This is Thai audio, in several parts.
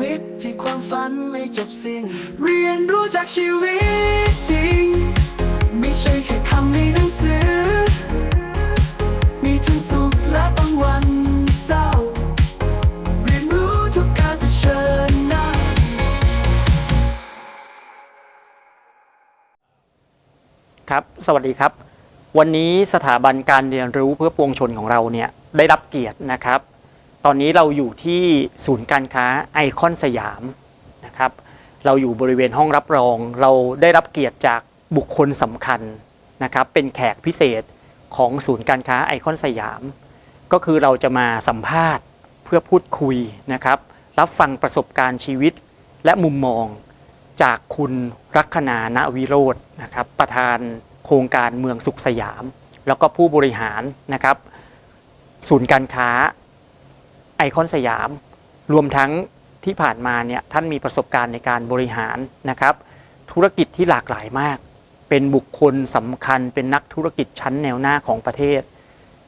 วิตที่ความฝันไม่จบสิ้น เรียนรู้จากชีวิตจริง ไม่ใช่แค่คำในหนังสือ มีทั้งสุขและบางวันเศร้า เรียนรู้ทุกการเผชิญหน้า ครับ สวัสดีครับ วันนี้สถาบันการเรียนรู้เพื่อปวงชนของเราเนี่ยได้รับเกียรตินะครับ ตอนนี้เราอยู่ที่ศูนย์การค้าไอคอนสยามนะครับ เราอยู่บริเวณห้องรับรอง เราได้รับเกียรติจากบุคคลสำคัญนะครับ เป็นแขกพิเศษของศูนย์การค้าไอคอนสยาม ก็คือเราจะมาสัมภาษณ์เพื่อพูดคุยนะครับ รับฟังประสบการณ์ชีวิตและมุมมองจากคุณรัคนาณวิโรจน์นะครับ ประธานโครงการเมืองสุขสยาม แล้วก็ผู้บริหารนะครับ ศูนย์การค้า ไอคอนสยาม รวมทั้งที่ผ่านมาเนี่ยท่านมีประสบการณ์ในการบริหารนะครับ ธุรกิจที่หลากหลายมาก เป็นบุคคลสำคัญเป็นนักธุรกิจชั้นแนวหน้าของประเทศ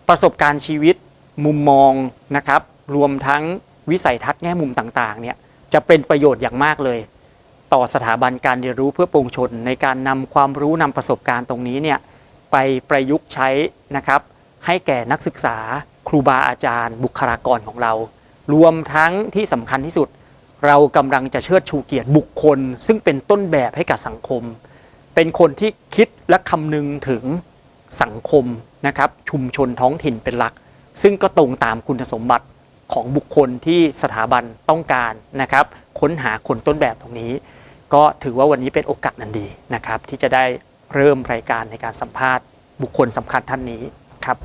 ประสบการณ์ชีวิตมุมมองนะครับ รวมทั้งวิสัยทัศน์แง่มุมต่างๆเนี่ยจะเป็นประโยชน์อย่างมากเลย ต่อสถาบันการเรียนรู้เพื่อปวงชน ในการนำความรู้นำประสบการณ์ตรงนี้เนี่ยไปประยุกต์ใช้นะครับ ให้แก่นักศึกษา รูบาอาจารย์ บุคลากรของเรา รวมทั้งที่สำคัญที่สุด เรากำลังจะเชิดชูเกียรติบุคคล ซึ่งเป็นต้นแบบให้กับสังคม เป็นคนที่คิดและคำนึงถึงสังคมนะครับชุมชนท้องถิ่นเป็นหลัก ซึ่งก็ตรงตามคุณสมบัติของบุคคลที่สถาบันต้องการนะครับ ค้นหาคนต้นแบบตรงนี้ ก็ถือว่าวันนี้เป็นโอกาสนันดีนะครับ ที่จะได้เริ่มรายการในการสัมภาษณ์บุคคลสำคัญท่านนี้ครับ